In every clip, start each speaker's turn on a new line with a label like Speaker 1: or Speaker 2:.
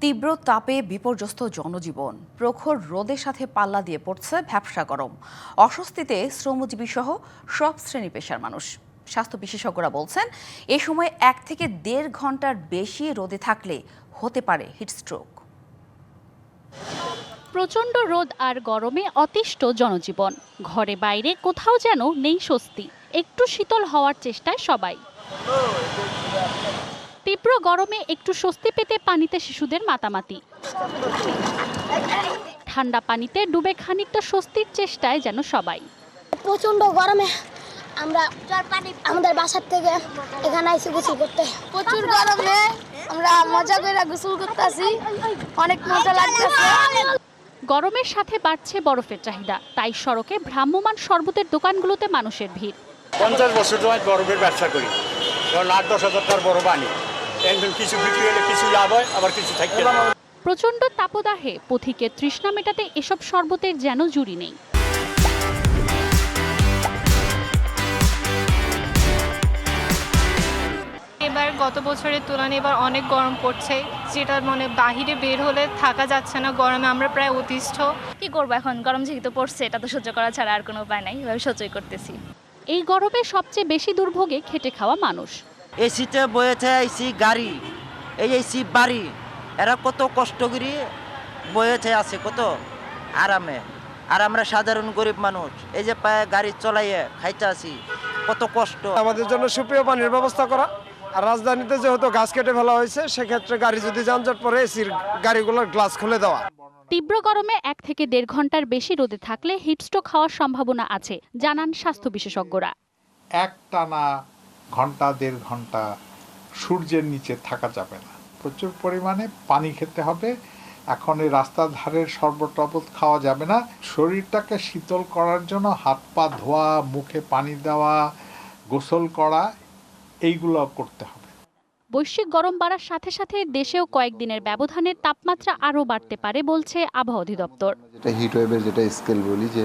Speaker 1: তীব্র তাপে বিপর্যস্ত জনজীবন। প্রখর রোদের সাথে পাল্লা দিয়ে পড়ছে ভ্যাবসা গরম। অস্বস্তিতে শ্রমজীবী সহ সব শ্রেণি পেশার মানুষ। স্বাস্থ্য বিশেষজ্ঞরা বলছেন, এ সময় এক থেকে দেড় ঘণ্টার বেশি রোদে থাকলে হতে পারে হিটস্ট্রোক
Speaker 2: প্রচণ্ড রোদ আর গরমে অতিষ্ঠ জনজীবন। ঘরে বাইরে কোথাও যেন নেই স্বস্তি। একটু শীতল হওয়ার চেষ্টায় সবাই। তীব্র গরমে একটু স্বস্তি পেতে পানিতে শিশুদের মাতামাতি। ঠান্ডা পানিতে ডুবে খানিকটা স্বস্তির চেষ্টায় যেন সবাই।
Speaker 3: প্রচণ্ড গরমে আমরা আমাদের বাসার থেকে এখানে এসে গোসল করতে। প্রচুর গরমে আমরা মজা করে গোসল করতেছি। অনেক মজা লাগতেছে।
Speaker 2: গরমের সাথে বাড়ছে বরফের চাহিদা। তাই সড়কে ভ্রাম্যমান শরবতের দোকানগুলোতে মানুষের ভিড়।
Speaker 4: পঞ্চাশ বছর সময় বরফের ব্যবসা করি। আট দশ হাজার টাকার বরফ আনি। একদিন কিছু বিক্রি হলে কিছু লাভ হয় আবার কিছু থাকতে
Speaker 2: প্রচণ্ড তাপদাহে পথিকের তৃষ্ণা মেটাতে এসব শরবতের যেন জুড়ি নেই।
Speaker 5: এবার গত বছরের তুলনায় এবার অনেক গরম পড়ছে যেটা মানে বাহিরে বের হলে থাকা যাচ্ছে না গরমে আমরা প্রায় অতিষ্ঠ।
Speaker 6: কি করব এখন? গরম যেহেতু পড়ছে এটা তো সহ্য করা ছাড়া আর কোনো উপায় নাই এভাবে সহ্যই করতেছি।
Speaker 2: এই গরমে সবচেয়ে বেশি দুর্ভোগে খেটে খাওয়া মানুষ।
Speaker 7: এসিতে বয়েছে এসি গাড়ি এই এসি বাড়ি। এরা কত কষ্ট করে বয়েছে আছে কত আরামে। আর আমরা সাধারণ গরিব মানুষ এই যে পায়ে গাড়ি চলাইয়ে খাইতে আসি কত কষ্ট।
Speaker 8: আমাদের জন্য সুপ্রিয় পানির ব্যবস্থা করা। আর রাজধানীতে যেহেতু গাছ কেটে ফেলা হয়েছে সেক্ষেত্রে গাড়ি যদি যানজট পড়ে এসির গাড়িগুলোর গ্লাস খুলে দেওয়া।
Speaker 2: তীব্র গরমে এক থেকে দেড় ঘণ্টার বেশি রোদে থাকলে হিটস্ট্রোক হওয়ার সম্ভাবনা আছে জানান স্বাস্থ্য বিশেষজ্ঞরা।
Speaker 9: এক টানা ঘণ্টা দেড় ঘণ্টা সূর্যের নিচে থাকা যাবে না। প্রচুর পরিমাণে পানি খেতে হবে। এখন এই রাস্তার ধারের শরবত খাওয়া যাবে না। শরীরটাকে শীতল করার জন্য হাত পা ধোয়া মুখে পানি দেওয়া গোসল করা এইগুলো করতে হবে।
Speaker 2: বৈশ্বিক গরম বাড়ার সাথে সাথে দেশেও কয়েকদিনের ব্যবধানে তাপমাত্রা আরও বাড়তে পারে বলছে আবহাওয়া অধিদপ্তর।
Speaker 10: যেটা হিট ওয়েভের যেটা স্কেল বলি যে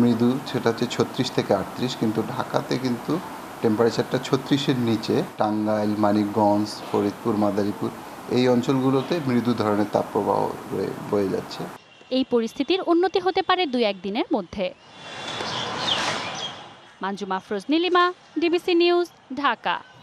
Speaker 10: মৃদু সেটা হচ্ছে ছত্রিশ থেকে আটত্রিশ কিন্তু ঢাকাতে কিন্তু টেম্পারেচারটা ছত্রিশের নিচে, টাঙ্গাইল, মানিকগঞ্জ, ফরিদপুর, মাদারীপুর, এই অঞ্চলগুলোতে মৃদু ধরনের তাপপ্রবাহ বয়ে যাচ্ছে।
Speaker 2: এই পরিস্থিতির উন্নতি হতে পারে দুই একদিনের মধ্যে। Manjuma Feroz Nilima, DBC news, Dhaka.